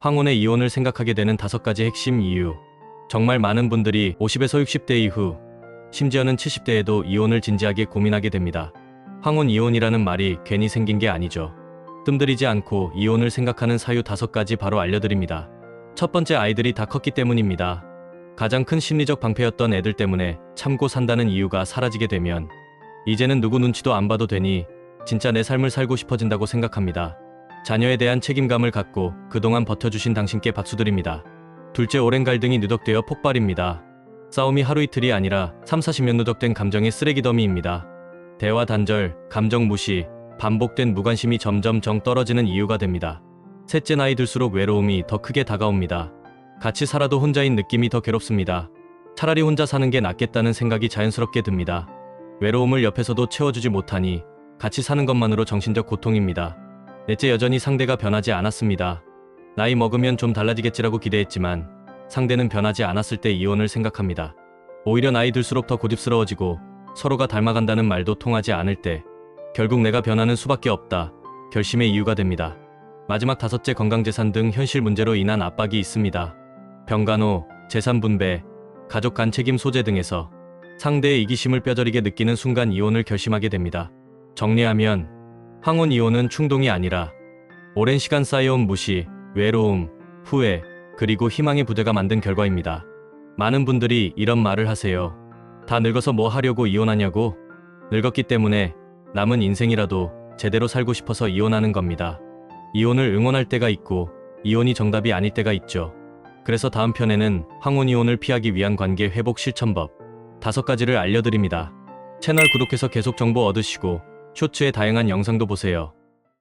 황혼의 이혼을 생각하게 되는 다섯 가지 핵심 이유. 정말 많은 분들이 50에서 60대 이후, 심지어는 70대에도 이혼을 진지하게 고민하게 됩니다. 황혼 이혼이라는 말이 괜히 생긴 게 아니죠. 뜸들이지 않고 이혼을 생각하는 사유 다섯 가지 바로 알려드립니다. 첫 번째 아이들이 다 컸기 때문입니다. 가장 큰 심리적 방패였던 애들 때문에 참고 산다는 이유가 사라지게 되면 이제는 누구 눈치도 안 봐도 되니 진짜 내 삶을 살고 싶어진다고 생각합니다. 자녀에 대한 책임감을 갖고 그동안 버텨주신 당신께 박수드립니다. 둘째 오랜 갈등이 누적되어 폭발입니다. 싸움이 하루 이틀이 아니라 3, 40년 누적된 감정의 쓰레기 더미입니다. 대화 단절, 감정 무시, 반복된 무관심이 점점 정 떨어지는 이유가 됩니다. 셋째 나이 들수록 외로움이 더 크게 다가옵니다. 같이 살아도 혼자인 느낌이 더 괴롭습니다. 차라리 혼자 사는 게 낫겠다는 생각이 자연스럽게 듭니다. 외로움을 옆에서도 채워주지 못하니 같이 사는 것만으로 정신적 고통입니다. 넷째 여전히 상대가 변하지 않았습니다. 나이 먹으면 좀 달라지겠지라고 기대했지만 상대는 변하지 않았을 때 이혼을 생각합니다. 오히려 나이 들수록 더 고집스러워지고 서로가 닮아간다는 말도 통하지 않을 때 결국 내가 변하는 수밖에 없다. 결심의 이유가 됩니다. 마지막 다섯째 건강재산 등 현실 문제로 인한 압박이 있습니다. 병간호, 재산 분배, 가족 간 책임 소재 등에서 상대의 이기심을 뼈저리게 느끼는 순간 이혼을 결심하게 됩니다. 정리하면 황혼 이혼은 충동이 아니라 오랜 시간 쌓여온 무시, 외로움, 후회, 그리고 희망의 부재가 만든 결과입니다. 많은 분들이 이런 말을 하세요. 다 늙어서 뭐 하려고 이혼하냐고? 늙었기 때문에 남은 인생이라도 제대로 살고 싶어서 이혼하는 겁니다. 이혼을 응원할 때가 있고 이혼이 정답이 아닐 때가 있죠. 그래서 다음 편에는 황혼 이혼을 피하기 위한 관계 회복 실천법 다섯 가지를 알려드립니다. 채널 구독해서 계속 정보 얻으시고 쇼츠의 다양한 영상도 보세요.